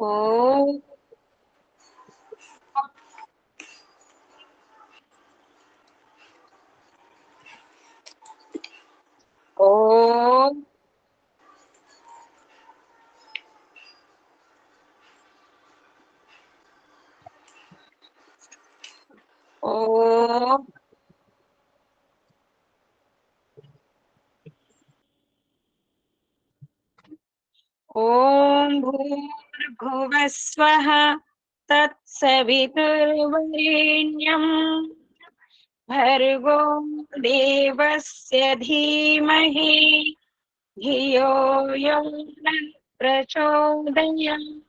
오. 오. 오. 옴 부음 स्वः तत्सवितुर्वरेण्यम्। भर्गो देवस्य धीमहि धियो यो न प्रचोदयात्।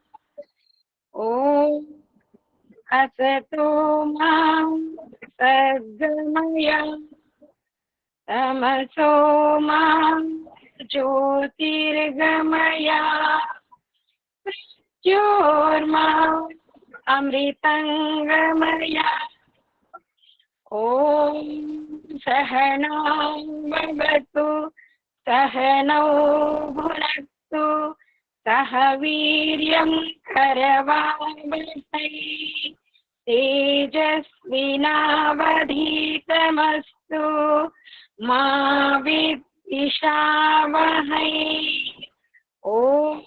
ॐ असतो माँ तमसो माँ ज्योतिर्गमया। मृत्योर्माम् अमृतङ्गमया ॐ सहनौ सहनौ भुनक्तु सह वीर्यं करवावहै तेजस्विनावधीतमस्तु मा विद्विषावहै। ॐ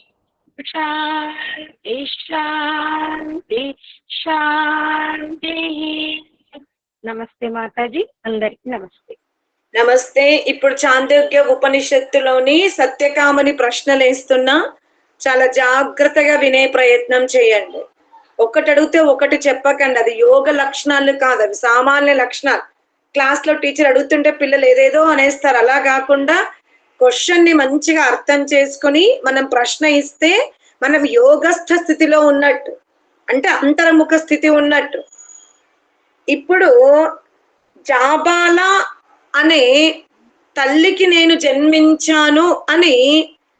శాంతి శాంతి శాంతి నమస్తే మాతాజీ అందరికి నమస్తే। నమస్తే ఇప్పుడు చాందోగ్య ఉపనిషత్తులోని సత్యకామని ప్రశ్నలు వేస్తున్నా చాలా జాగ్రత్తగా వినే ప్రయత్నం చేయండి. ఒకటి అడిగితే ఒకటి చెప్పకండి అది యోగ లక్షణాలు కాదు అవి సామాన్య లక్షణాలు. క్లాస్లో టీచర్ అడుగుతుంటే పిల్లలు ఏదేదో అనేస్తారు అలా కాకుండా క్వశ్చన్ని మంచిగా అర్థం చేసుకుని మనం ప్రశ్న ఇస్తే మనం యోగస్థ స్థితిలో ఉన్నట్టు అంటే అంతర్ముఖ స్థితి ఉన్నట్టు. ఇప్పుడు జాబాల అనే తల్లికి నేను జన్మించాను అని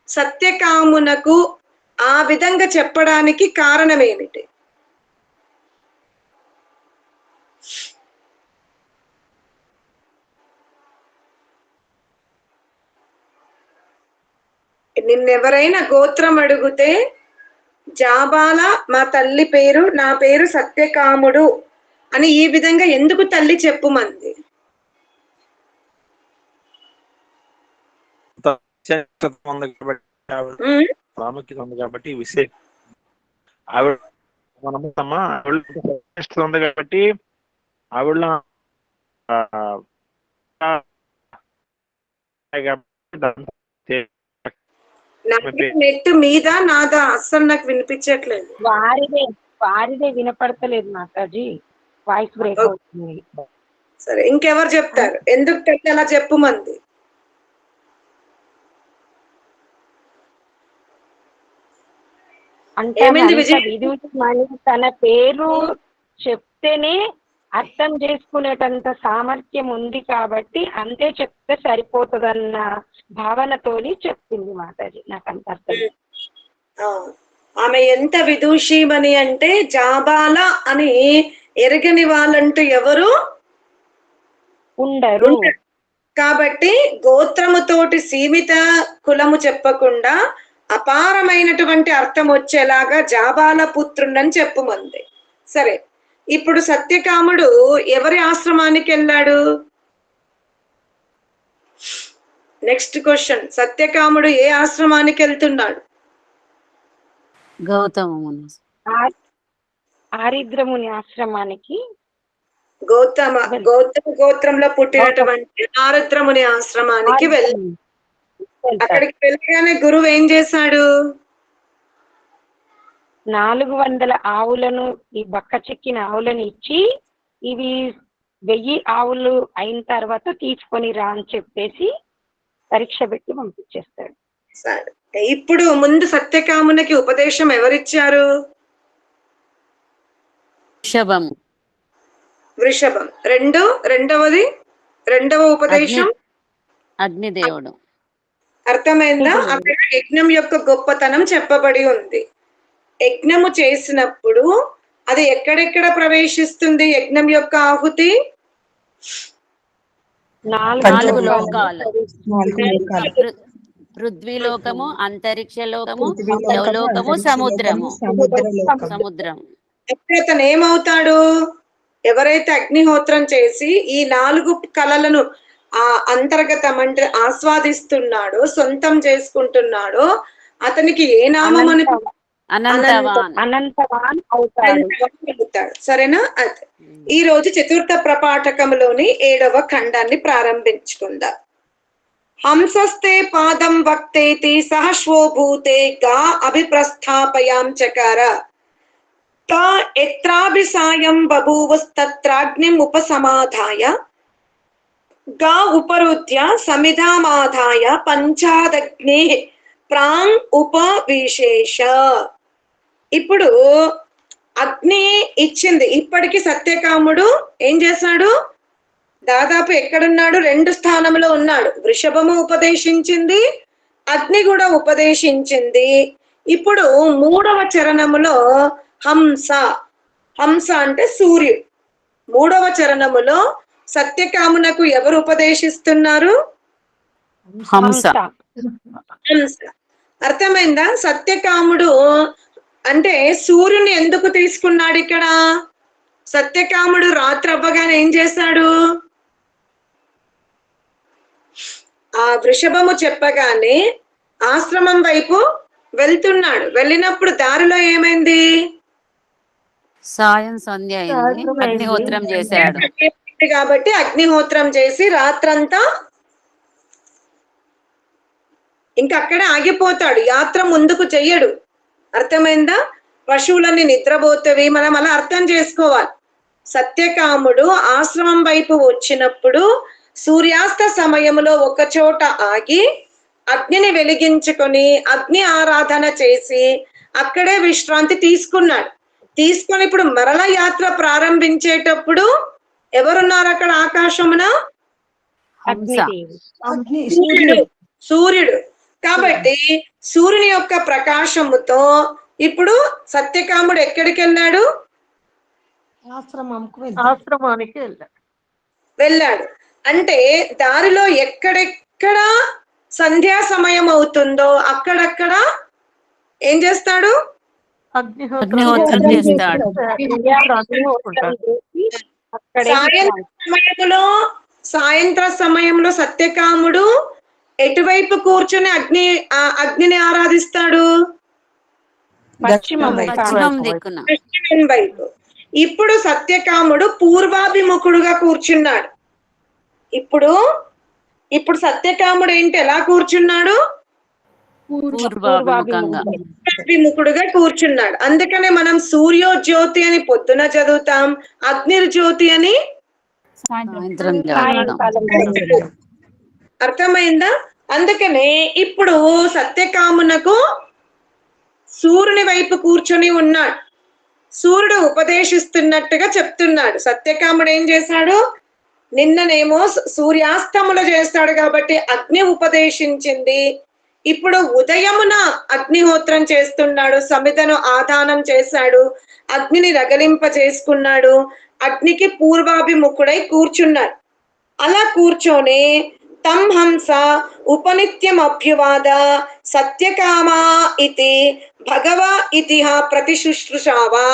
సత్యకామునకు ఆ విధంగా చెప్పడానికి కారణం ఏమిటి? నిన్నెవరైనా గోత్రం అడిగితే జాబాల మా తల్లి పేరు నా పేరు సత్యకాముడు అని ఈ విధంగా ఎందుకు తల్లి చెప్పుమంది ప్రాముఖ్యత ఉంది కాబట్టి విశేష ఆవిడ ఉంది కాబట్టి ఆవిడ ఆ, ఆ, కాబట్టి దాంతో నాకు నెట్ మీద నాదా అస్సలు నాకు వినిపించట్లేదు. వారిదే వారిదే వినపడతలేదు మాతాజీ. Voice break. అవుతుంది. సరే ఇంకెవరు చెప్తారు? ఎందుకు తల్లి అలా చెప్పుమంది అంటే తన పేరు చెప్తేనే అర్థం చేసుకునేటంత సామర్థ్యం ఉంది కాబట్టి అంతే చెప్తే సరిపోతుందన్న భావనతోని చెప్పింది మాతాజీ. నాకు అంత అర్థం ఆ, ఆమె ఎంత విదూషీమని అంటే జాబాల అని ఎరగని వాళ్ళంటూ ఎవరు? ఉండరు. ఉండరు. కాబట్టి గోత్రముతోటి సీమిత కులము చెప్పకుండా అపారమైనటువంటి అర్థం వచ్చేలాగా జాబాల పుత్రుడని చెప్పుమంది సరే ఇప్పుడు సత్యకాముడు ఎవరి ఆశ్రమానికి వెళ్ళాడు? నెక్స్ట్ క్వశ్చన్ సత్యకాముడు ఏ ఆశ్రమానికి వెళ్తున్నాడు? గౌతమమును ఆరిద్రముని ఆశ్రమానికి. గౌతమ గౌతమ గోత్రంలో పుట్టినటువంటి ఆరుద్రముని ఆశ్రమానికి వెళ్ళి. అక్కడికి వెళ్ళగానే గురువు ఏం చేశాడు? నాలుగు వందల ఆవులను ఈ బక్క చెక్కిన ఆవులను ఇచ్చి ఇవి వెయ్యి ఆవులు అయిన తర్వాత తీసుకొని రా అని చెప్పేసి పరీక్ష పెట్టి పంపించేస్తాడు. సరే. ఇప్పుడు ముందు సత్యకామునికి ఉపదేశం ఎవరిచ్చారు? వృషభం. రెండు రెండవది రెండవ ఉపదేశం? అగ్నిదేవుడు. అర్థమైందా? అక్కడ యజ్ఞం యొక్క గొప్పతనం చెప్పబడి ఉంది. యజ్ఞము చేసినప్పుడు అది ఎక్కడెక్కడ ప్రవేశిస్తుంది యజ్ఞం యొక్క ఆహుతి? నాలుగు లోకాలు. పృథ్వీలోకము అంతరిక్ష లోకము లోకము సముద్రము. సముద్రం. అంటే అతను ఏమవుతాడు? ఎవరైతే అగ్నిహోత్రం చేసి ఈ నాలుగు కళలను ఆ అంతర్గతం అంటే ఆస్వాదిస్తున్నాడో సొంతం చేసుకుంటున్నాడో అతనికి ఏ నామం అని అనంతవాన్. అనంతవాన్ అవుతాడు. సరేనా? అది ఈ రోజు చతుర్థ ప్రపాఠకంలోని ఏడవ ఖండాన్ని ప్రారంభించుకుందాం. హంసస్తే పాదం వక్తేతి సహశ్వోభూతే గా అభిప్రస్థాపయాం చకార. తా ఎత్రాభిసాయం బభూవస్తత్రాగ్నిం ఉపసమాధాయ. గా ఉపరుద్య సమిధామాధాయ పంచాదగ్నే ప్రాంగ్ ఉపవిశేష. ఇప్పుడు అగ్ని ఇచ్చింది. ఇప్పటికి సత్యకాముడు ఏం చేశాడు దాదాపు ఎక్కడున్నాడు? రెండు స్థానంలో ఉన్నాడు. వృషభము ఉపదేశించింది అగ్ని కూడా ఉపదేశించింది. ఇప్పుడు మూడవ చరణములో హంస. హంస అంటే సూర్యుడు. మూడవ చరణములో సత్యకామునకు ఎవరు ఉపదేశిస్తున్నారు? హంస. హంస. అర్థమైందా? సత్యకాముడు అంటే సూర్యుని ఎందుకు తీసుకున్నాడు ఇక్కడ? సత్యకాముడు రాత్రి అవ్వగానే ఏం చేశాడు? ఆ వృషభము చెప్పగానే ఆశ్రమం వైపు వెళ్తున్నాడు. వెళ్ళినప్పుడు దారిలో ఏమైంది? సాయం సంధ్య అగ్నిహోత్రం చేశాడు. కాబట్టి అగ్నిహోత్రం చేసి రాత్రంతా ఇంకా అక్కడే ఆగిపోతాడు. యాత్ర ముందుకు చెయ్యడు. అర్థమైందా? పశువులన్నీ నిద్రపోతవి మనం అలా అర్థం చేసుకోవాలి. సత్యకాముడు ఆశ్రమం వైపు వచ్చినప్పుడు సూర్యాస్త సమయంలో ఒక చోట ఆగి అగ్నిని వెలిగించుకొని అగ్ని ఆరాధన చేసి అక్కడే విశ్రాంతి తీసుకున్నాడు. తీసుకొని ఇప్పుడు మరల యాత్ర ప్రారంభించేటప్పుడు ఎవరున్నారు అక్కడ ఆకాశమున? సూర్యుడు. సూర్యుడు. కాబట్టి సూర్యుని యొక్క ప్రకాశముతో ఇప్పుడు సత్యకాముడు ఎక్కడికి వెళ్ళాడు. ఆశ్రమానికి వెళ్ళాడు. వెళ్ళాడు. అంటే దారిలో ఎక్కడెక్కడ సంధ్యా సమయం అవుతుందో అక్కడక్కడ ఏం చేస్తాడు? అగ్నిహోత్రం చేస్తాడు. అక్కడే సాయంత్రం సమయంలో సాయంత్ర సమయంలో సత్యకాముడు ఎటువైపు కూర్చొని అగ్ని అగ్నిని ఆరాధిస్తాడు? పశ్చిమం వైపు. ఇప్పుడు సత్యకాముడు పూర్వాభిముఖుడుగా కూర్చున్నాడు. ఇప్పుడు ఇప్పుడు సత్యకాముడు ఏంటి? ఎలా కూర్చున్నాడు? పూర్వాభిముఖంగా. విముఖుడుగా కూర్చున్నాడు. అందుకనే మనం సూర్యోజ్యోతి అని పొద్దున చదువుతాం అగ్నిర్జ్యోతి అని సాయంత్రం చదువుతాం. సాయంకాలం అర్థమైందా? అందుకనే ఇప్పుడు సత్యకామునకు సూర్యుని వైపు కూర్చొని ఉన్నాడు. సూర్యుడు ఉపదేశిస్తున్నట్టుగా చెప్తున్నాడు. సత్యకాముడు ఏం చేశాడు? నిన్ననేమో సూర్యాస్తములు చేస్తాడు కాబట్టి అగ్ని ఉపదేశించింది. ఇప్పుడు ఉదయమున అగ్నిహోత్రం చేస్తున్నాడు. సమితను ఆదానం చేశాడు. అగ్నిని రగలింప చేసుకున్నాడు. అగ్నికి పూర్వాభిముఖుడై కూర్చున్నాడు. అలా కూర్చొని తం హంస ఉపనిత్యం అభ్యువాద సత్యకామా ఇతి భగవ ఇతిహ ప్రతిశుశ్రుషావా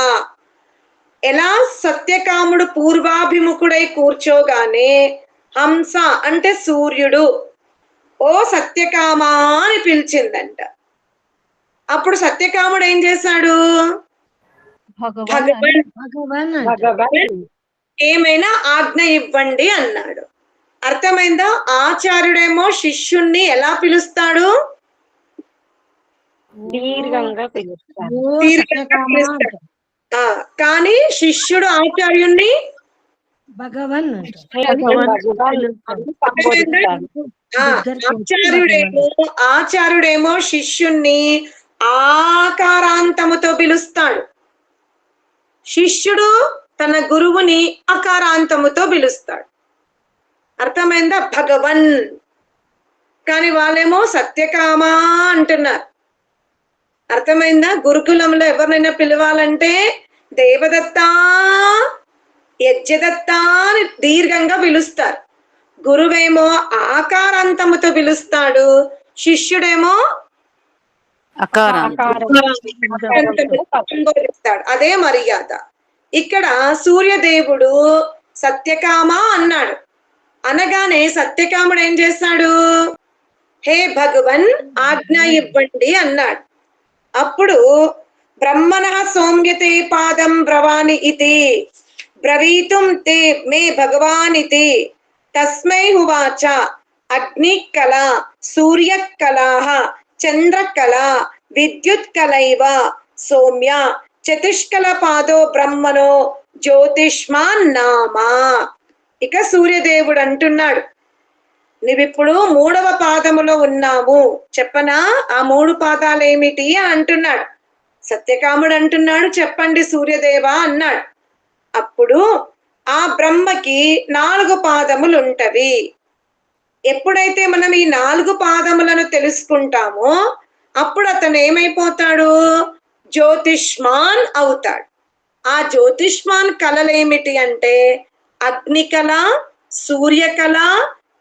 ఎలా సత్యకాముడు పూర్వాభిముఖుడై కూర్చోగానే హంస అంటే సూర్యుడు ఓ సత్యకామా అని పిలిచిందంట. అప్పుడు సత్యకాముడు ఏం చేశాడు? భగవన్ ఏమైనా ఆజ్ఞ ఇవ్వండి అన్నాడు. అర్థమైందా? ఆచార్యుడేమో శిష్యుణ్ణి ఎలా పిలుస్తాడు? దీర్ఘంగా కానీ శిష్యుడు ఆచార్యుణ్ణి? భగవాన్ ఆచార్యుడేమో ఆచార్యుడేమో శిష్యుణ్ణి ఆకారాంతముతో పిలుస్తాడు. శిష్యుడు తన గురువుని అకారాంతముతో పిలుస్తాడు. అర్థమైందా? భగవన్. కానీ వాళ్ళేమో సత్యకామా అంటున్నారు. అర్థమైందా? గురుకులంలో ఎవరినైనా పిలవాలంటే దేవదత్త యజ్ఞదత్త అని దీర్ఘంగా పిలుస్తారు. గురువేమో ఆకారాంతముతో పిలుస్తాడు. శిష్యుడేమో సంబోధిస్తాడు అదే మర్యాద. ఇక్కడ సూర్యదేవుడు సత్యకామ అన్నాడు. అనగానే సత్యకాముడు ఏం చేస్తాడు? హే భగవన్ ఆజ్ఞ ఇవ్వండి అన్నాడు. అప్పుడు బ్రహ్మణ సోమ్యతే పాదం బ్రవాణి ఇది బ్రవీతుం తే మే భగవాన్ ఇది తస్మై హువాచ అగ్నికళ సూర్యకళాః చంద్రకళ విద్యుత్కలైవ సౌమ్య చతుష్కల పాదో బ్రహ్మనో జ్యోతిష్మాన్ నామా ఇక సూర్యదేవుడు అంటున్నాడు నువ్విప్పుడు మూడవ పాదములో ఉన్నావు చెప్పనా? ఆ మూడు పాదాలు ఏమిటి అంటున్నాడు. సత్యకాముడు అంటున్నాడు చెప్పండి సూర్యదేవ అన్నాడు. అప్పుడు ఆ బ్రహ్మకి నాలుగు పాదములు ఉంటవి ఎప్పుడైతే మనం ఈ నాలుగు పాదములను తెలుసుకుంటామో అప్పుడు అతను ఏమైపోతాడు? జ్యోతిష్మాన్ అవుతాడు. ఆ జ్యోతిష్మాన్ కళలేమిటి అంటే అగ్నికళ సూర్యకళ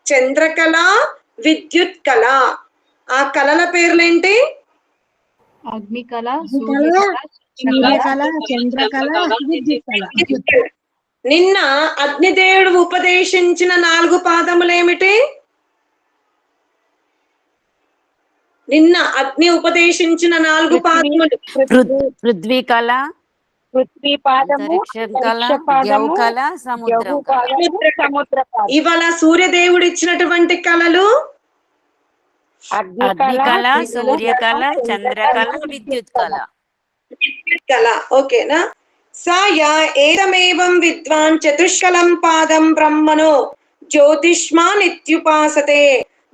చంద్రకళ విద్యుత్ కళ. ఆ కళల పేర్లేంటి? అగ్నికళ సూర్యకళ చంద్రకళ. విద్యుత్ కళ. నిన్న అగ్నిదేవుడు ఉపదేశించిన నాలుగు పాదములేమిటి? నిన్న అగ్ని ఉపదేశించిన నాలుగు పాదములు. పృథ్- పృథ్వీ కళ పృథ్వీ పాదము సముద్రం ఇవాళ సూర్యదేవుడు ఇచ్చినటువంటి కళలు? అగ్ని అగ్ని కళ కళ సూర్య కళ చంద్రకళ విద్యుత్ కళ. కళ ఓకేనా? సాయ ఏదమేవం విద్వాన్ చతుష్కలం పాదం బ్రహ్మణో జ్యోతిష్మాన్ ఇత్యుపాసతే.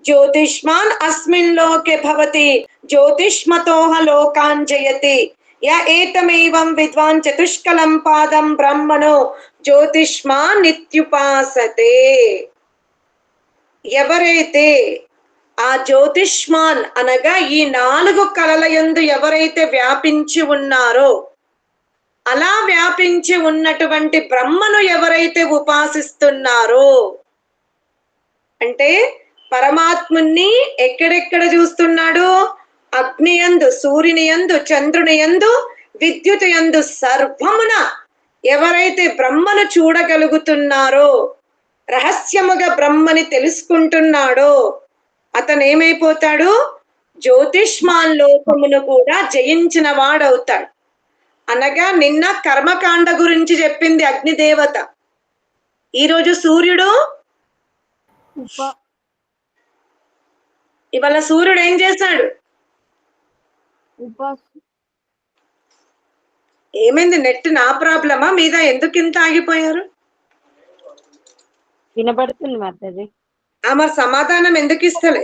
జ్యోతిష్మాన్ అస్మిన్ లోకే భవతి జ్యోతిష్మతోహ లోకాన్ జయతి. య ఏతమేవం విద్వాన్ చతుష్కలం పాదం బ్రహ్మణో జ్యోతిష్మా నిత్యుపాసతే ఎవరైతే ఆ జ్యోతిష్మాన్ అనగా ఈ నాలుగు కలల యందు ఎవరైతే వ్యాపించి ఉన్నారో అలా వ్యాపించి ఉన్నటువంటి బ్రహ్మను ఎవరైతే ఉపాసిస్తున్నారో అంటే పరమాత్ముని ఎక్కడెక్కడ చూస్తున్నాడు? అగ్ని యందు సూర్యుని యందు చంద్రుని యందు విద్యుత్ యందు సర్వమున ఎవరైతే బ్రహ్మను చూడగలుగుతున్నారో రహస్యముగా బ్రహ్మని తెలుసుకుంటున్నాడో అతను ఏమైపోతాడు జ్యోతిష్మాన్ లోకమును కూడా జయించిన వాడవుతాడు. అనగా నిన్న కర్మకాండ గురించి చెప్పింది అగ్నిదేవత. ఈరోజు సూర్యుడు? ఇవాళ సూర్యుడు ఏం చేశాడు? ఏమైంది? నెట్ నా ప్రాబ్లమా? మీద ఎందుకు ఇంత ఆగిపోయారు? వినబడుతుంది మాతాజీ ఆ మరి సమాధానం ఎందుకు ఇస్తలే?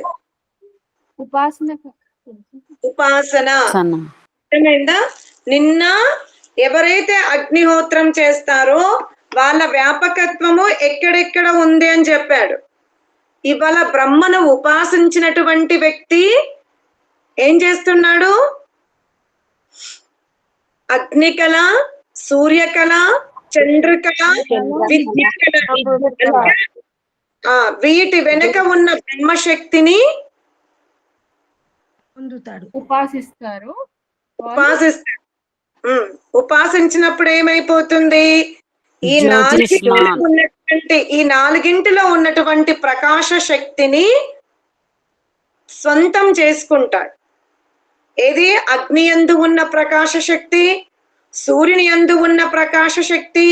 ఉపాసన. ఉపాసన. అర్థమైందా? నిన్న ఎవరైతే అగ్నిహోత్రం చేస్తారో వాళ్ళ వ్యాపకత్వము ఎక్కడెక్కడ ఉంది అని చెప్పాడు. ఇవాళ బ్రహ్మను ఉపాసించినటువంటి వ్యక్తి ఏం చేస్తున్నాడు? అగ్నికళ సూర్యకళ చంద్రకళ విద్యాకళ ఆ, వీటి వెనుక ఉన్న బ్రహ్మశక్తిని పొందుతాడు. ఉపాసిస్తారు. ఉమ్, ఉపాసించినప్పుడు ఏమైపోతుంది? ఈ. నాలుగింటిలో ఉన్నటువంటి ఈ నాలుగింటిలో ఉన్నటువంటి ప్రకాశ శక్తిని స్వంతం చేసుకుంటాడు. ఏది? అగ్ని యందు ఉన్న ప్రకాశ శక్తి సూర్యుని యందు ఉన్న ప్రకాశ శక్తి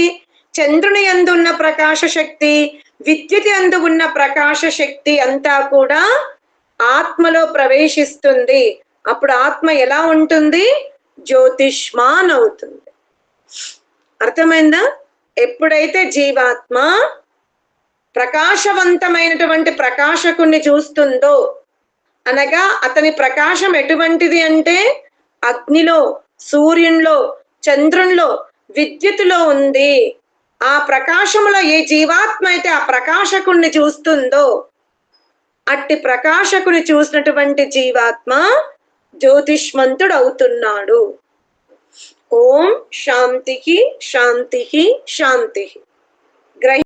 చంద్రుని యందు ఉన్న ప్రకాశ శక్తి విద్యుత్ ఎందు ఉన్న ప్రకాశ శక్తి అంతా కూడా ఆత్మలో ప్రవేశిస్తుంది. అప్పుడు ఆత్మ ఎలా ఉంటుంది? జ్యోతిష్మాన్ అవుతుంది. అర్థమైందా? ఎప్పుడైతే జీవాత్మ ప్రకాశవంతమైనటువంటి ప్రకాశకుణ్ణి చూస్తుందో అనగా అతని ప్రకాశం ఎటువంటిది అంటే అగ్నిలో సూర్యునిలో చంద్రునిలో విద్యుత్తులో ఉంది. ఆ ప్రకాశములో ఏ జీవాత్మ అయితే ఆ ప్రకాశకుణ్ణి చూస్తుందో అట్టి ప్రకాశకుని చూసినటువంటి జీవాత్మ జ్యోతిష్మంతుడు అవుతున్నాడు. ఓం శాంతికి శాంతికి శాంతి. గ్రహి